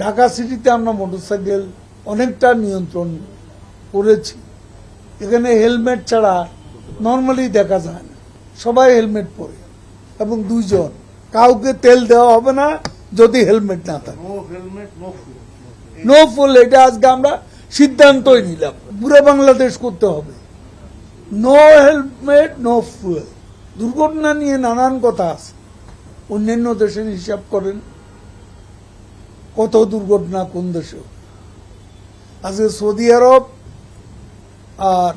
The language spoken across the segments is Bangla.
ঢাকা সিটিতে আমরা মোটরসাইকেল অনেকটা নিয়ন্ত্রণ করেছি। এখানে হেলমেট ছাড়া নর্মালি দেখা যায় না। সবাই হেলমেট পরে এবং দুইজন। কাউকে তেল দেওয়া হবে না যদি হেলমেট না থাকে। নো ফুল এটা আজকে আমরা সিদ্ধান্তই নিলাম। পুরো বাংলাদেশ করতে হবে। নো হেলমেট নো ফুয়েল দুর্ঘটনা নিয়ে নানান কথা আছে। অন্যান্য দেশের হিসাব করেন। কত দুর্ঘটনা, কোন দেশে আজকে সৌদি আরব আর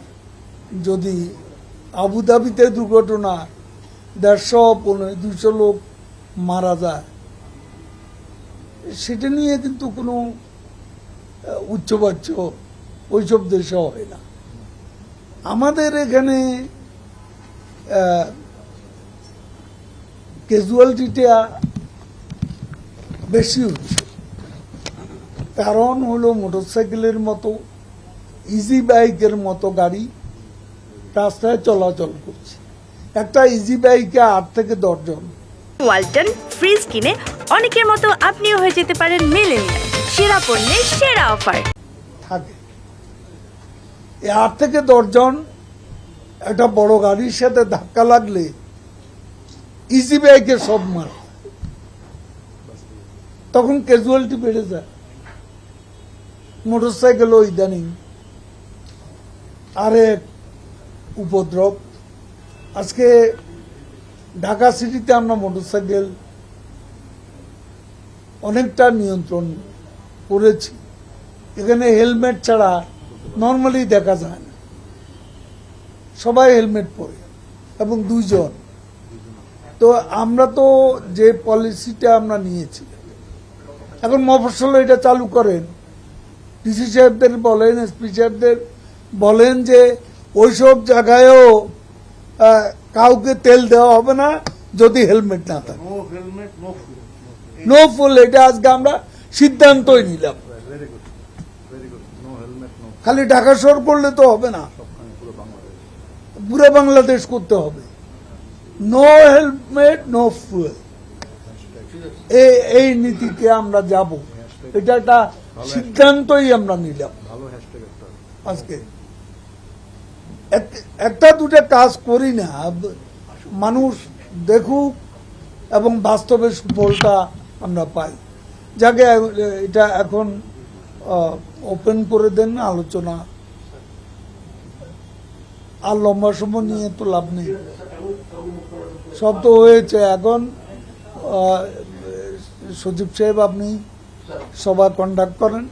যদি আবুধাবিতে দুর্ঘটনা, দেড়শো পনেরো, দুইশো লোক মারা যায়, সেটা নিয়ে কিন্তু কোনো উচ্চবাচ্য ওইসব দেশে হয় না। আমাদের এখানে ক্যাজুয়ালিটিটা বেশি হচ্ছে। কারণ হলো মোটরসাইকেলের মতো ইজি বাইকের মতো গাড়ি রাস্তায় চলাচল করছে। একটা ইজি বাইকে আট থেকে দশজন ওয়ালটন ফ্রিজ কিনে অনেকের মতো আপনিও হয়ে যেতে পারেন মেলেনিয়া সেরা পণ্যের সেরা অফার। থাকে। এই আট থেকে দশজন একটা বড় গাড়ির সাথে ধাক্কা লাগলে ইজি বাইকে সব মার তখন ক্যাজুয়ালিটি বেড়ে যায়। মোটরসাইকেলও ইদানিং আরেক উপদ্রব। আজকে ঢাকা সিটিতে আমরা মোটরসাইকেল অনেকটা নিয়ন্ত্রণ করেছি। এখানে হেলমেট ছাড়া নর্মালি দেখা যায় না। সবাই হেলমেট পরে এবং দুইজন। তো আমরা তো যে পলিসিটা আমরা নিয়েছি, এখন মফসল এটা চালু করেন ডিসি সাহেবদের বলেন এসপি সাহেবদের বলেন যে ওইসব জায়গায়ও কাউকে তেল দেওয়া হবে না যদি হেলমেট না থাকে। নো ফুল এটা আজকে আমরা সিদ্ধান্তই নিলাম। খালি ঢাকা শহর করলে তো হবে না। পুরো বাংলাদেশ। করতে হবে। নো হেলমেট নো ফুয়েল এই এই নীতিতে আমরা যাব। এটা একটা সিদ্ধান্তই আমরা নিলাম। আজকে। এক- একটা দুটা কাজ করি না মানুষ দেখুক এবং বাস্তবে সুফলটা আমরা পাই। যাকে এটা এখন ওপেন করে দেন আলোচনা। আর লম্বা সময় নিয়ে তো লাভ নেই। সব তো হয়েছে এখন। সচিব সাহেব আপনি সভা কন্ডাক্ট করেন।